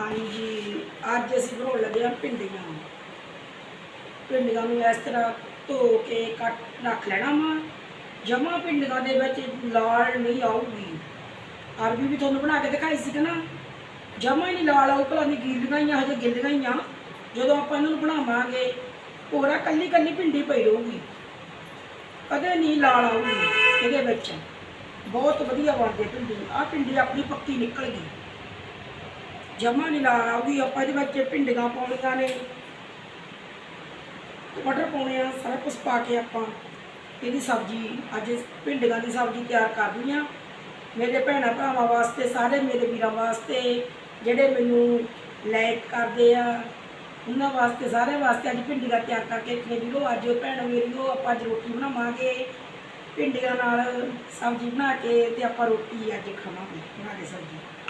ਹਾਂਜੀ, ਅੱਜ ਅਸੀਂ ਬਣਾਉਣ ਲੱਗੇ ਹਾਂ ਭਿੰਡੀਆਂ। ਭਿੰਡੀਆਂ ਨੂੰ ਇਸ ਤਰ੍ਹਾਂ ਧੋ ਕੇ ਕੱਟ ਰੱਖ ਲੈਣਾ ਵਾ। ਜਮਾ ਭਿੰਡੀਆਂ ਦੇ ਵਿੱਚ ਲਾਲ ਨਹੀਂ ਆਊਗੀ। ਅਰਬੀ ਵੀ ਤੁਹਾਨੂੰ ਬਣਾ ਕੇ ਦਿਖਾਈ ਸੀ ਕਿ ਨਾ। ਜਮਾ ਹੀ ਨਹੀਂ ਲਾਲ ਆਊ, ਭਲਾ ਨਹੀਂ ਗਿੱਲੀਆਂ ਹੀ ਆ, ਹਜੇ ਗਿੱਲੀਆਂ ਹੀ ਆ। ਜਦੋਂ ਆਪਾਂ ਇਹਨਾਂ ਨੂੰ ਬਣਾਵਾਂਗੇ ਪੂਰਾ ਕੱਲੀ ਕੱਲੀ ਭਿੰਡੀ ਪਈ ਰਹੂਗੀ। ਕਦੇ ਨਹੀਂ ਲਾਲ ਆਊਗੀ ਇਹਦੇ ਵਿੱਚ। ਬਹੁਤ ਵਧੀਆ ਬਣਦੀ ਭਿੰਡੀ। ਆਹ ਭਿੰਡੀ ਆਪਣੀ ਪੱਕੀ ਨਿਕਲ ਗਈ। ਜਮਾ ਨਹੀਂ ਲਾ ਆਉਗੀ ਆਪਾਂ ਇਹਦੇ ਵਿੱਚ ਭਿੰਡੀਆਂ ਪਾਉਣੀਆਂ ਨੇ। ਟਮਾਟਰ ਪਾਉਣੇ ਆ, ਸਾਰਾ ਕੁਝ ਪਾ ਕੇ ਆਪਾਂ ਇਹਦੀ ਸਬਜ਼ੀ, ਅੱਜ ਭਿੰਡੀਆਂ ਦੀ ਸਬਜ਼ੀ ਤਿਆਰ ਕਰਨੀ ਆ ਮੇਰੇ ਭੈਣਾਂ ਭਰਾਵਾਂ ਵਾਸਤੇ, ਸਾਰੇ ਮੇਰੇ ਵੀਰਾਂ ਵਾਸਤੇ, ਜਿਹੜੇ ਮੈਨੂੰ ਲਾਈਕ ਕਰਦੇ ਆ, ਉਹਨਾਂ ਵਾਸਤੇ, ਸਾਰਿਆਂ ਵਾਸਤੇ ਅੱਜ ਭਿੰਡੀਆਂ ਤਿਆਰ ਕਰਕੇ ਰੱਖੇ ਵੀਰੋ, ਅੱਜ ਭੈਣ ਮੇਰੀਓ ਆਪਾਂ ਅੱਜ ਰੋਟੀ ਬਣਾਵਾਂਗੇ। ਭਿੰਡੀਆਂ ਨਾਲ ਸਬਜ਼ੀ ਬਣਾ ਕੇ ਤੇ ਆਪਾਂ ਰੋਟੀ ਅੱਜ ਖਾਵਾਂਗੇ, ਬਣਾ ਕੇ ਸਬਜ਼ੀ।